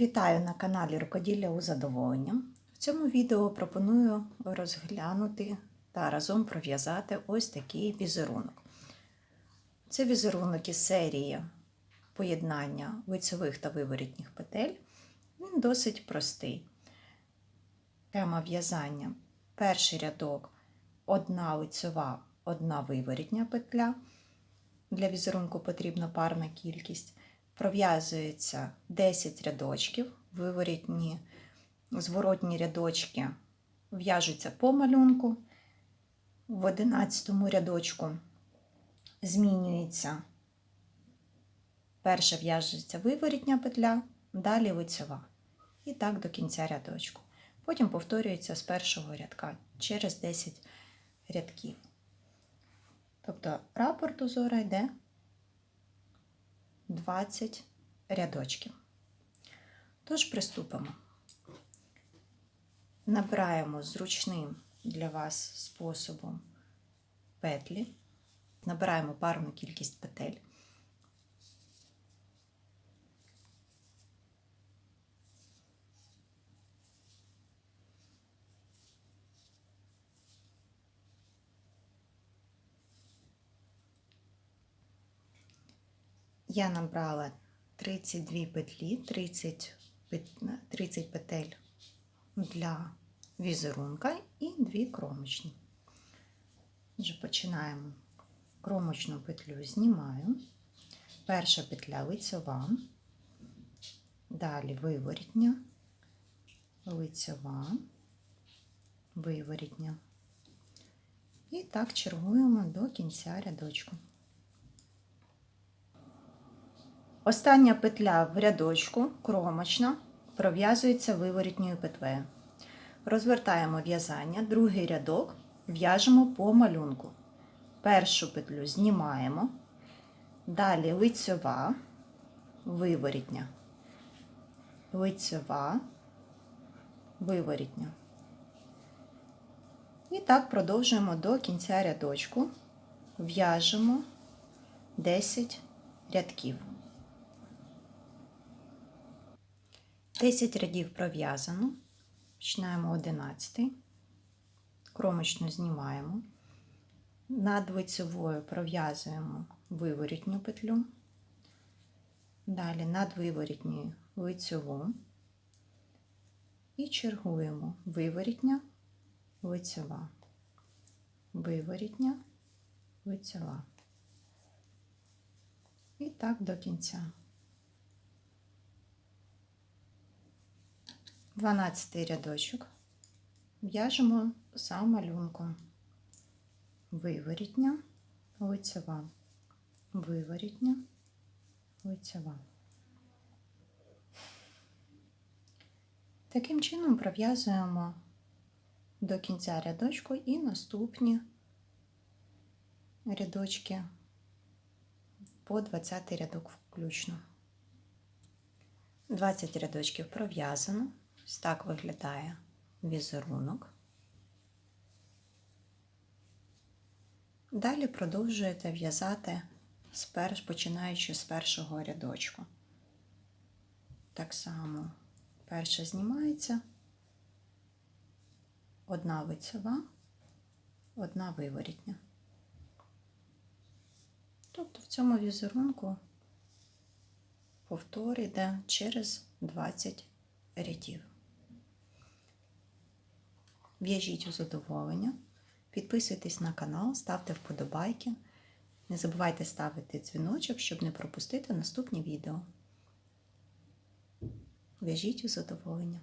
Вітаю на каналі Рукоділля у задоволення. В цьому відео пропоную розглянути та разом пров'язати ось такий візерунок. Це візерунок із серії поєднання лицевих та виворітніх петель. Він досить простий. Тема в'язання. Перший рядок одна лицева, одна виворітня петля. Для візерунку потрібна парна кількість. Пров'язується 10 рядочків, виворітні, зворотні рядочки в'яжуться по малюнку. В 11 рядочку змінюється перша в'яжеться виворітня петля, далі лицева. І так до кінця рядочку. Потім повторюється з першого рядка через 10 рядків. Тобто рапорт узора йде 20 рядочків. Тож приступимо. Набираємо зручним для вас способом петлі, набираємо парну кількість петель. Я набрала 32 петлі, 30, 30 петель для візерунка і 2 кромочні. Отже, починаємо. Кромочну петлю знімаю. Перша петля лицева, далі виворітня, лицева, виворітня. І так чергуємо до кінця рядочку. Остання петля в рядочку, кромочна, пров'язується виворітньою петлею. Розвертаємо в'язання, другий рядок в'яжемо по малюнку. Першу петлю знімаємо, далі лицьова, виворітня, лицьова, виворітня. І так продовжуємо до кінця рядочку, в'яжемо 10 рядків. 10 рядів пров'язано. Починаємо 11. Кромочну знімаємо. Над лицевою пров'язуємо виворітню петлю. Далі над виворітньою лицеву. І чергуємо виворітня, лицева, виворітня, лицева. І так до кінця. 12 рядочок в'яжемо за малюнком виворітня, лицева, виворітня, лицева. Таким чином пров'язуємо до кінця рядочку і наступні рядочки по 20 рядок включно. 20 рядочків пров'язано. Ось так виглядає візерунок. Далі продовжуєте в'язати починаючи з першого рядочку. Так само перша знімається, одна лицева, одна виворітня. Тобто в цьому візерунку повтор йде через 20 рядів. В'яжіть у задоволення, підписуйтесь на канал, ставте вподобайки. Не забувайте ставити дзвіночок, щоб не пропустити наступні відео. В'яжіть у задоволення.